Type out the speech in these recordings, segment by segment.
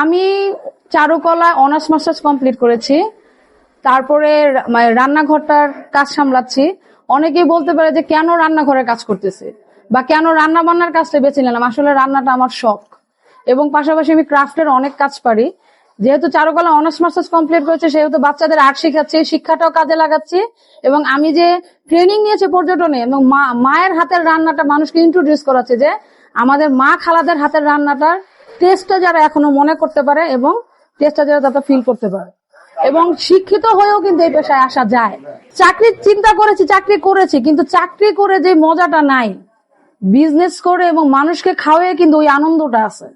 আমি চারুকলা honours masters complete করেছি। তারপরে মানে রান্নাঘরটার কাজ সামলাচ্ছি। অনেকেই বলতে পারে যে, কেন রান্নাঘরের কাজ করতেছে? বা কেন রান্না বান্নার কাজটা বেছে নিলাম? আসলে রান্নাটা আমার শখ। এবং পাশাপাশি আমি ক্রাফটের অনেক কাজ পারি। যেহেতু চারুকলা অনার্স মাস্টার্স কমপ্লিট করেছে, সেহেতু বাচ্চাদের আর্ট শেখাচ্ছি, শিক্ষাটাও কাজে লাগাচ্ছি। এবং আমি যে ট্রেনিং নিয়েছি পর্যটনে, এবং মা, মায়ের হাতের রান্নাটা মানুষকে ইন্ট্রোডিউস করাচ্ছে যে, আমাদের মা খালাদের হাতের রান্নাটার টেস্টটা যারা এখনও মনে করতে পারে এবং টেস্টটা যারা তারা ফিল করতে পারে। এবং শিক্ষিত হয়েও কিন্তু এই পেশায় আসা যায়। চাকরির চিন্তা করেছি, চাকরি করেছি, কিন্তু চাকরি করে যে মজাটা নাই বিজনেস করে এবং মানুষকে খাওয়াই কিন্তু ওই আনন্দটা আছে।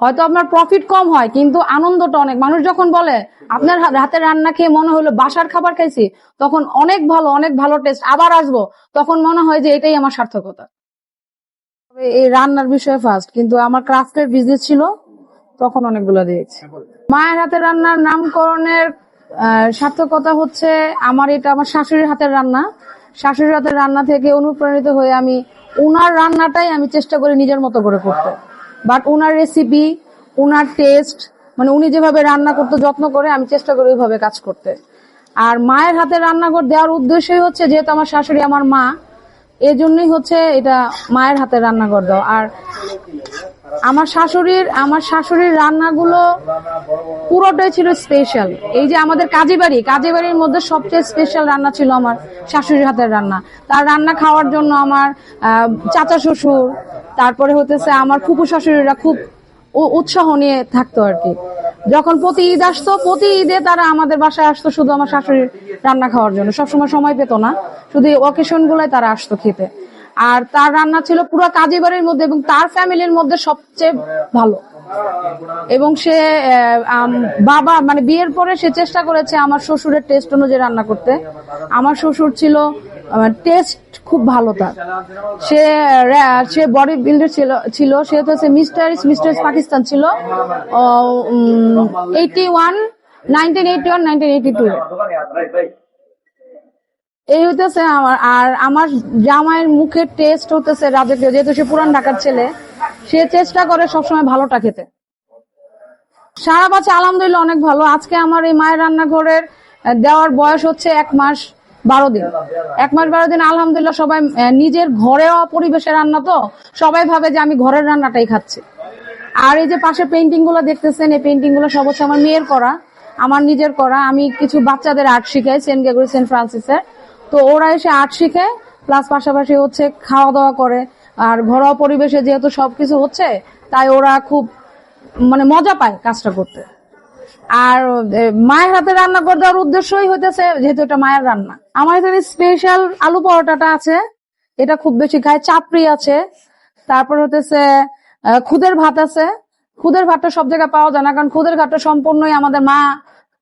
হয়তো আপনার প্রফিট কম হয়, কিন্তু আনন্দটা অনেক। মানুষ যখন বলে, আপনার হাতের রান্না খেয়ে মনে হলো বাসার খাবার খাইছি, তখন অনেক ভালো অনেক ভালো টেস্ট আবার আসব, তখন মনে হয় যে এটাই আমার সার্থকতা। এই রান্নার বিষয়ে ফার্স্ট কিন্তু আমার ক্রাফটের বিজনেস ছিল তখন অনেকগুলো দিয়েছি। মায়ের হাতের রান্নার নামকরণের সার্থকতা হচ্ছে আমার এটা আমার শাশুড়ির হাতের রান্না। শাশুড়ির হাতের রান্না থেকে অনুপ্রাণিত হয়ে আমি উনার রান্নাটাই আমি চেষ্টা করি নিজের মতো করে করতে। বাট উনার রেসিপি উনার টেস্ট মানে উনি যেভাবে রান্না করতে যত্ন করে আমি চেষ্টা করি ওইভাবে কাজ করতে। আর মায়ের হাতে রান্নাঘর দেওয়ার উদ্দেশ্যই হচ্ছে যেহেতু আমার শাশুড়ি আমার মা এই জন্যই হচ্ছে এটা মায়ের হাতে রান্নাঘর দেওয়া। আর আমার শাশুড়ির আমার শাশুড়ির রান্নাগুলো পুরোটাই ছিল স্পেশাল এই যে আমাদের কাজী বাড়ি কাজী বাড়ির মধ্যে সবচেয়ে স্পেশাল রান্না ছিল আমার শাশুড়ির হাতের রান্না। তার রান্না খাওয়ার জন্য আমার চাচা শ্বশুর, তারপরে হতেছে আমার ফুপু শাশুড়িরা খুব উৎসাহ নিয়ে থাকতো আর কি। যখন প্রতি ঈদ আসতো, প্রতি ঈদে তারা আমাদের বাসায় আসতো শুধু আমার শাশুড়ির রান্না খাওয়ার জন্য। সবসময় সময় পেতো না, শুধু অকেশন গুলাই তারা আসতো খেতে। আর তার রান্না ছিল পুরো কাজী বাড়ির মধ্যে এবং তার ফ্যামিলির মধ্যে সবচেয়ে ভালো। এবং সে বাবা মানে বিয়ের পরে সে চেষ্টা করেছে আমার শ্বশুরের টেস্ট অনুযায়ী রান্না করতে। আমার শ্বশুর ছিল টেস্ট খুব ভালো তার। সে সে বডি বিল্ডার ছিল ছিল, সে হচ্ছে মিস্টার মিস্টার পাকিস্তান ছিল। Eighty one nineteen eighty one nineteen eighty two এই হইতেছে আমার, আর আমার জামাইয়ের মুখের টেস্ট হতেছে রাজকীয়। যেহেতু সে পুরান ঢাকার ছেলে, সে চেষ্টা করে সবসময় ভালোটা খেতে। সারা বাচ্চা আলহামদুলিল্লাহ অনেক ভালো। আজকে আমার এই মায়ের রান্নাঘরের দেওয়ার বয়স হচ্ছে এক মাস। বারো দিন। এক মাস বারো দিন, আলহামদুলিল্লাহ সবাই নিজের ঘরেও পরিবেশে রান্না তো, সবাই ভাবে যে আমি ঘরের রান্নাটাই খাচ্ছি। আর এই যে পাশে পেন্টিংগুলো দেখতেছেন, এই পেন্টিংগুলো সব হচ্ছে আমার মেয়ের করা, আমার নিজের করা। আমি কিছু বাচ্চাদের আর্ট শিখাই, সেন্ট গ্রেগরি, সেন্ট ফ্রান্সিসের তো ওরা এসে আর্ট শিখে প্লাস পাশাপাশি হচ্ছে খাওয়া দাওয়া করে। আর ঘরোয়া পরিবেশে যেহেতু সবকিছু হচ্ছে, তাই ওরা খুব মানে মজা পায় কাজটা করতে। আর মায়ের হাতে রান্না করে দেওয়ার উদ্দেশ্যই হইতেছে যেহেতু এটা মায়ের রান্না। আমার এখানে স্পেশাল আলু পরোটাটা আছে, এটা খুব বেশি খায়, চাপড়ি আছে, তারপর হতেছে খুদের ভাত আছে। খুদের ভাতটা সব জায়গায় পাওয়া যায় না, কারণ খুদের ভাতটা সম্পূর্ণই আমাদের মা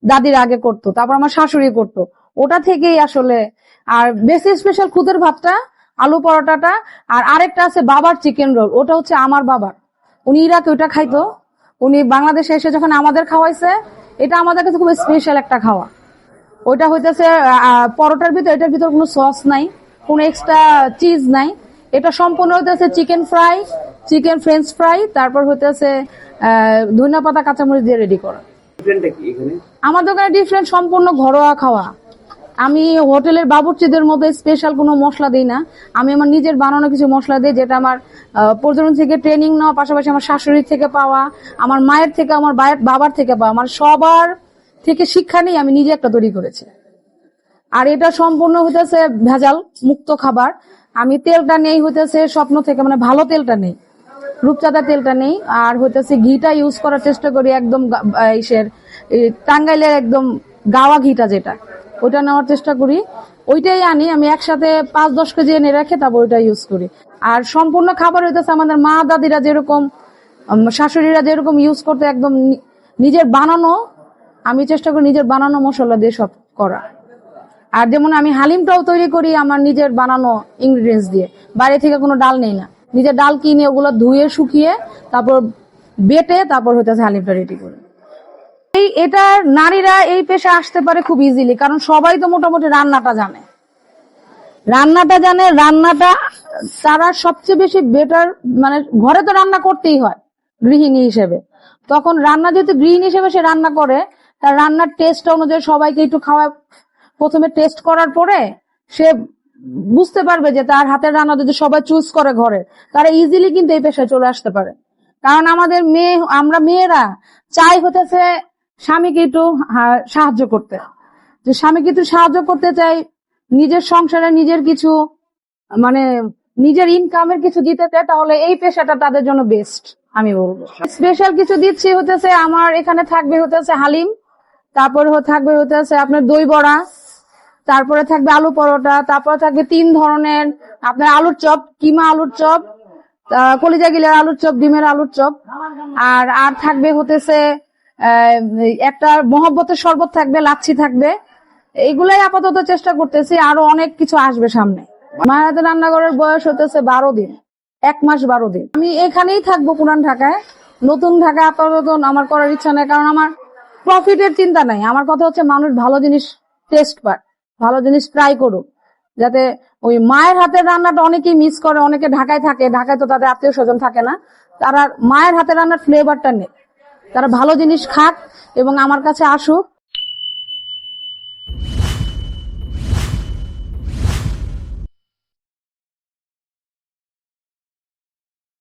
দাদির আগে করতো, তারপর আমার শাশুড়ি করতো। ওটা থেকেই আসলে, আর বেশি স্পেশাল খুদের ভাতটা, আলু পরোটাটা, আর আরেকটা আছে বাবার চিকেন রোল ওটা হচ্ছে আমার বাবার। উনি ইরাকে ওটা খাইতো। উনি বাংলাদেশে এসে যখন আমাদের খাওয়াইছে এটা আমাদের কাছে খুব স্পেশাল একটা খাওয়া। ওইটা হইতেছে পরোটার ভিতরে এটার ভিতরে কোনো সস নাই কোনো এক্সট্রা চিজ নাই। এটা সম্পূর্ণ হইতেছে chicken fry chicken french fry তারপর হইতেছে ধনিয়া পাতা কাঁচামরিচ দিয়ে রেডি করা। আমাদের আমার দোকানে ডিফারেন্ট সম্পূর্ণ ঘরোয়া খাওয়া। আমি হোটেলের বাবুর্চিদের মধ্যে স্পেশাল কোনো মশলা দিই না। আমি আমার নিজের বানানো কিছু মশলা দিই, যেটা আমার পর্যটন থেকে ট্রেনিং নেওয়া, পাশাপাশি আমার শাশুড়ির থেকে পাওয়া, আমার মায়ের থেকে, আমার বাবার থেকে পাওয়া, আমার সবার থেকে শিক্ষা নিয়ে আমি নিজে একটা তৈরি করেছি। আর এটা সম্পূর্ণ হইতেছে ভেজাল মুক্ত খাবার। আমি তেলটা নেই হইতেছে স্বপ্ন থেকে মানে ভালো তেলটা নেই। রূপচাঁদা তেলটা নেই, আর হইতেছে ঘিটা ইউজ করার চেষ্টা করি একদম টাঙ্গাইলের একদম গাওয়া ঘিটা যেটা। ওইটা নেওয়ার চেষ্টা করি। ওইটাই আনি, আমি একসাথে পাঁচ, দশ কেজি এনে রেখে তারপর ওইটা ইউজ করি। আর সম্পূর্ণ খাবার হইতেছে আমাদের মা, দাদিরা যেরকম শাশুড়িরা যেরকম ইউজ করতে, একদম নিজের বানানো, আমি চেষ্টা করি নিজের বানানো মশলা দিয়ে সব করা। আর যেমন আমি হালিমটাও তৈরি করি আমার নিজের বানানো ইনগ্রিডিয়েন্টস দিয়ে। বাইরে থেকে কোনো ডাল নেই না। নিজের ডাল কিনে ওগুলো ধুয়ে, শুকিয়ে, তারপর বেটে, তারপর হইতেছে হালিমটা রেডি করি। এই এটা নারীরা এই পেশা আসতে পারে খুব ইজিলি কারণ সবাই তো মোটামুটি রান্নাটা জানে। রান্নাটা জানে, রান্নাটা তারা সবচেয়ে বেশি বেটার মানে ঘরে তো রান্না করতেই হয়, গৃহিণী হিসেবে। তখন রান্না যেহেতু গৃহিণী হিসেবে সে রান্না করে, তার রান্নার টেস্ট অনুযায়ী সবাইকে একটু খাওয়া, প্রথমে টেস্ট করার পরে সে বুঝতে পারবে যে তার হাতের রান্না যদি সবাই চুজ করে ঘরে, তারা ইজিলি কিন্তু এই পেশায় চলে আসতে পারে। কারণ আমাদের মেয়ে, আমরা মেয়েরা চাই হতেছে স্বামীকে একটু সাহায্য করতে। যে স্বামীকে একটু সাহায্য করতে চাই, নিজের সংসারে নিজের কিছু মানে নিজের ইনকামের কিছু দিতে চায় তাহলে এই পেশাটা তাদের জন্য বেস্ট আমি বলব। স্পেশাল কিছু দিচ্ছি হতেছে আমার, এখানে থাকবে হতেছে হালিম, তারপরে থাকবে হতেছে আপনার দই বড়া, তারপরে থাকবে আলু পরোটা, তারপরে থাকবে তিন ধরনের, আপনার আলুর চপ, কিমা আলুর চপ কলিজা গিলের আলুর চপ, ডিমের আলুর চপ, আর আর থাকবে হতেছে একটা মহব্বতের শরবত থাকবে, লাচ্ছি থাকবে। এইগুলাই আপাতত চেষ্টা করতেছি, আরও অনেক কিছু আসবে সামনে। মায়ের হাতে রান্নাঘরের বয়স হতেছে বারো দিন, এক মাস বারো দিন। আমি এখানেই থাকব পুরান ঢাকায়। নতুন ঢাকা আপাতত আমার করার ইচ্ছা নেই, কারণ আমার প্রফিটের চিন্তা নাই। আমার কথা হচ্ছে মানুষ ভালো জিনিস টেস্ট পায় ভালো জিনিস ট্রাই করুক। যাতে ওই মায়ের হাতের রান্নাটা অনেকেই মিস করে, অনেকে ঢাকায় থাকে। ঢাকায় তো তাদের আত্মীয় স্বজন থাকে না। তারা মায়ের হাতের রান্নার ফ্লেভারটা নেই তারা ভালো জিনিস খাক এবং আমার কাছে আসুক।